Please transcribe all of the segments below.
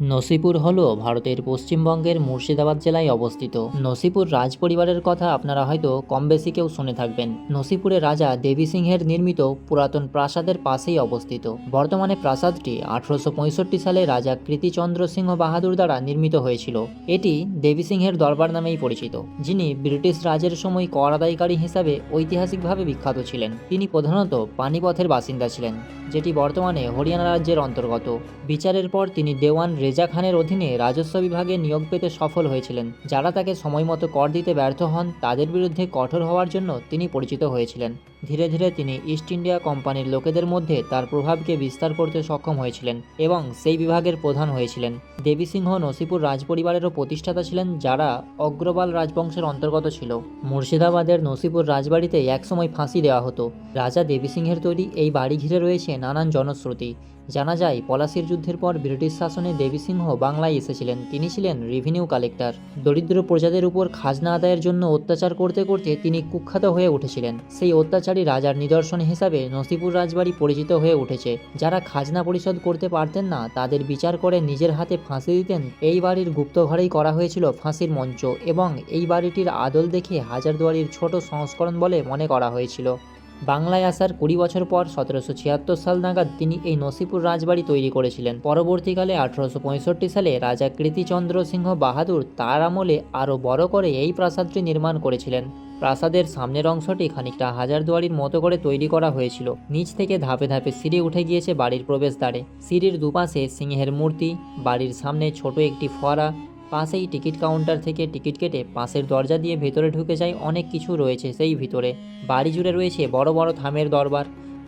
নসিপুর হল ভারতের পশ্চিমবঙ্গের মুর্শিদাবাদ জেলায় অবস্থিত। নসিপুর রাজ পরিবারের কথা আপনারা হয়তো কম বেশি কেউ শুনে থাকবেন। নসিপুরের রাজা দেবী সিংহের নির্মিত পুরাতন প্রাসাদের পাশেই অবস্থিত। বর্তমানে প্রাসাদটি আঠারোশো পঁয়ষট্টি সালে রাজা কৃতিচন্দ্র সিংহ বাহাদুর দ্বারা নির্মিত হয়েছিল। এটি দেবী সিংহের দরবার নামেই পরিচিত, যিনি ব্রিটিশ রাজের সময় কর আদায়কারী হিসাবে ঐতিহাসিকভাবে বিখ্যাত ছিলেন। তিনি প্রধানত পানিপথের বাসিন্দা ছিলেন। যেটি বর্তমানে হরিয়ানা রাজ্যের অন্তর্গত। বিচারের পর তিনি দেওয়ান রেজা খানের অধীনে রাজস্ব বিভাগে নিয়োগ পেতে সফল হয়েছিলেন। যারা তাকে সময়মতো কর দিতে ব্যর্থ হন, তাদের বিরুদ্ধে কঠোর হওয়ার জন্য তিনি পরিচিত হয়েছিলেন। ধীরে ধীরে তিনি ইস্ট ইন্ডিয়া কোম্পানির লোকেদের মধ্যে তার প্রভাবকে বিস্তার করতে সক্ষম হয়েছিলেন এবং সেই বিভাগের প্রধান হয়েছিলেন। দেবী সিংহ নসিপুর রাজপরিবারেরও প্রতিষ্ঠাতা ছিলেন যারা অগ্রবাল রাজবংশের অন্তর্গত ছিল। মুর্শিদাবাদের নসিপুর রাজবাড়িতে একসময় ফাঁসি দেওয়া হতো। রাজা দেবী সিংহের তৈরি এই বাড়ি ঘিরে রয়েছে নানান জনশ্রুতি। জানা যায়, পলাশির যুদ্ধের পর ব্রিটিশ শাসনে দেবী সিংহ বাংলায় এসেছিলেন। তিনি ছিলেন রেভিনিউ কালেক্টর দরিদ্র প্রজাদের উপর খাজনা আদায়ের জন্য অত্যাচার করতে করতে তিনি কুখ্যাত হয়ে উঠেছিলেন। সেই অত্যাচারী রাজার নিদর্শন হিসাবে নসিপুর রাজবাড়ি পরিচিত হয়ে উঠেছে। যারা খাজনা পরিশোধ করতে পারতেন না, তাদের বিচার করে নিজের হাতে ফাঁসি দিতেন। এই বাড়ির গুপ্ত ঘরেই করা হয়েছিল ফাঁসির মঞ্চ এবং এই বাড়িটির আদল দেখে হাজারদুয়ারির ছোট সংস্করণ বলে মনে করা হয়েছিল। বাংলায় আসার কুড়ি বছর পর সতেরোশো ছিয়াত্তর সাল নাগাদ তিনি এই নসিপুর রাজবাড়ি তৈরি করেছিলেন। পরবর্তীকালে আঠারোশো পঁয়ষট্টি সালে রাজা কৃতিচন্দ্র সিংহ বাহাদুর তার আমলে আরও বড় করে এই প্রাসাদটি নির্মাণ করেছিলেন। প্রাসাদের সামনের অংশটি খানিকটা হাজারদুয়ারির মতো করে তৈরি করা হয়েছিল। নিচ থেকে ধাপে ধাপে সিঁড়ি উঠে গিয়েছে বাড়ির প্রবেশদ্বারে। সিঁড়ির দুপাশে সিংহের মূর্তি, বাড়ির সামনে ছোট একটি ফোয়ারা, পাশেই টিকিট কাউন্টার থেকে টিকিট কেটে পাশের দরজা দিয়ে ভেতরে ঢুকে যায় অনেক কিছু রয়েছে সেই ভিতরে। বাড়ি জুড়ে রয়েছে বড় বড় থামের দরবার,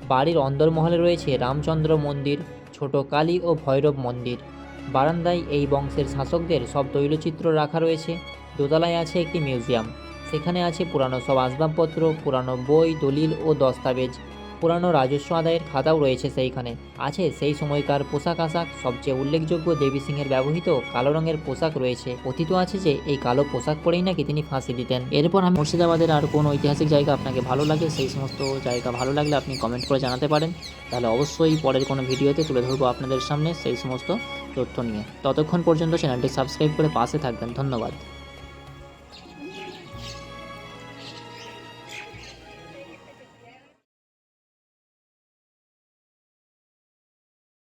বাড়ির অন্দরমহলে রয়েছে রামচন্দ্র মন্দির, ছোট কালী ও ভৈরব মন্দির। বারান্দায় এই বংশের শাসকদের সব তৈলচিত্র রাখা রয়েছে। দোতলায় আছে একটি মিউজিয়াম। সেখানে আছে পুরানো সব আসবাবপত্র, পুরানো বই, দলিল ও দস্তাবেজ। পুরানো রাজস্ব আদায়ের খাতাও রয়েছে সেইখানে। আছে সেই সময়কার পোশাক আশাক, সবচেয়ে উল্লেখযোগ্য দেবী সিংহের ব্যবহৃত কালো রঙের পোশাক রয়েছে। কথিত আছে যে, এই কালো পোশাক পরেই নাকি তিনি ফাঁসি দিতেন। এরপর আমি মুর্শিদাবাদের আর কোন ঐতিহাসিক জায়গা আপনাকে ভালো লাগে, সেই সমস্ত জায়গা ভালো লাগলে আপনি কমেন্ট করে জানাতে পারেন। তাহলে অবশ্যই পরের কোনো ভিডিওতে তুলে ধরবো আপনাদের সামনে সেই সমস্ত তথ্য নিয়ে। ততক্ষণ পর্যন্ত চ্যানেলটি সাবস্ক্রাইব করে পাশে থাকবেন। ধন্যবাদ।